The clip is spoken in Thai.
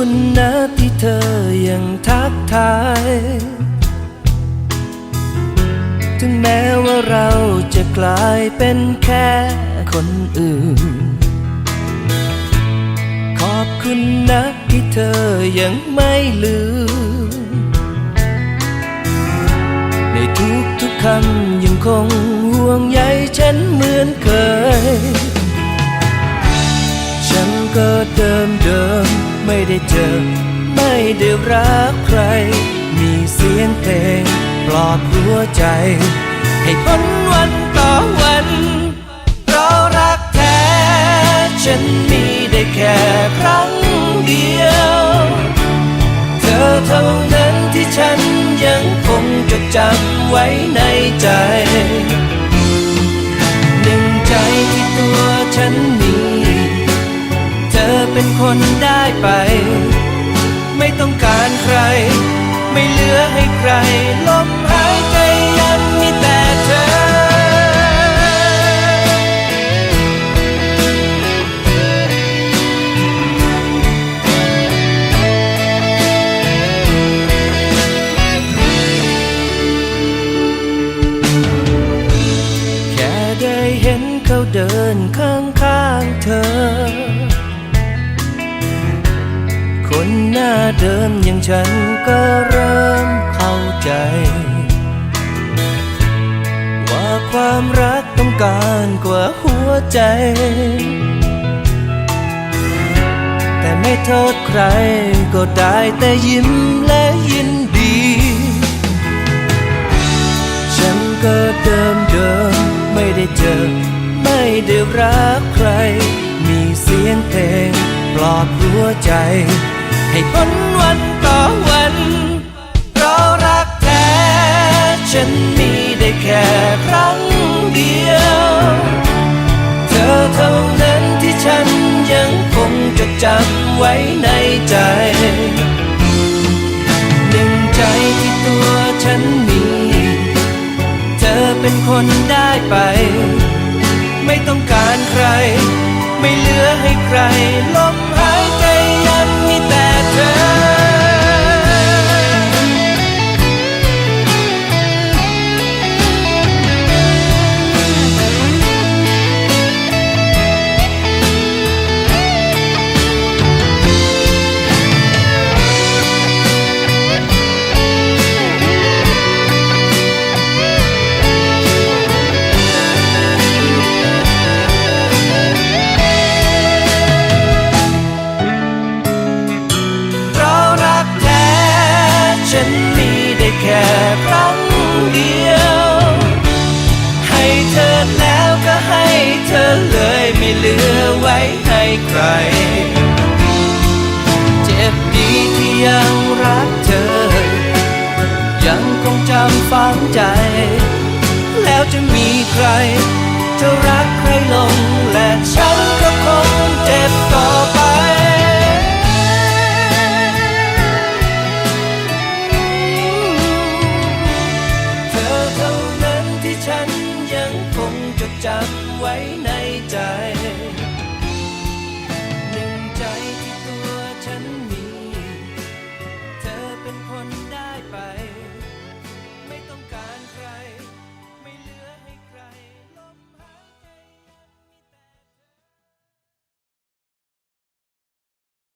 คุณนะที่เธอยังทักทาย ถึงแม้ว่าเราจะกลายเป็นแค่คนอื่น ขอบคุณนะที่เธอยังไม่ลืม ในทุกทุกคำยังคงห่วงใยฉันเหมือนเคย ฉันก็เดิมเดิม ไม่ได้เจอ ไม่ได้รักใคร มีเสียงเพลง ปลอบหัวใจ ให้พ้นวันต่อวันเพราะรักแท้ ฉันมีได้แค่ครั้งเดียว เธอเท่านั้นที่ฉันยังคงจดจำไว้ในใจ หนึ่งใจที่ตัวฉันมี ลือให้ใครลมหายใจยังมีแต่เธอ แค่ได้เห็นเขาเดินข้างข้างๆเธอ คนหน้าเดิมอย่างฉันก็เริ่มเข้าใจ ว่าความรักต้องการกว่าหัวใจ แต่ไม่โทษใครก็ได้แต่ยิ้มและยินดี ฉันก็เดิมเดิมไม่ได้เจอ ไม่ได้รักใคร มีเสียงเพลงปลอบหัวใจ ให้พ้นวันต่อวัน เพราะรักแท้ ฉันมีได้แค่ครั้งเดียว เธอเท่านั้นที่ฉันยังคงจดจำไว้ในใจหนึ่งใจที่ตัวฉันมี เธอเป็นคนได้ไป ไม่ต้องการใคร ไม่เหลือให้ใครล้มหาย ค่ครั้งเดียว ให้เธอแล้วก็ให้เธอเลยไม่เหลือไว้ให้ใคร เจ็บดีที่ยังรักเธอ ยังคงจำฝังใจ แล้วจะมีใคร จะรักใครลงและฉันก็คงเจ็บต่อ จำไว้ในใจ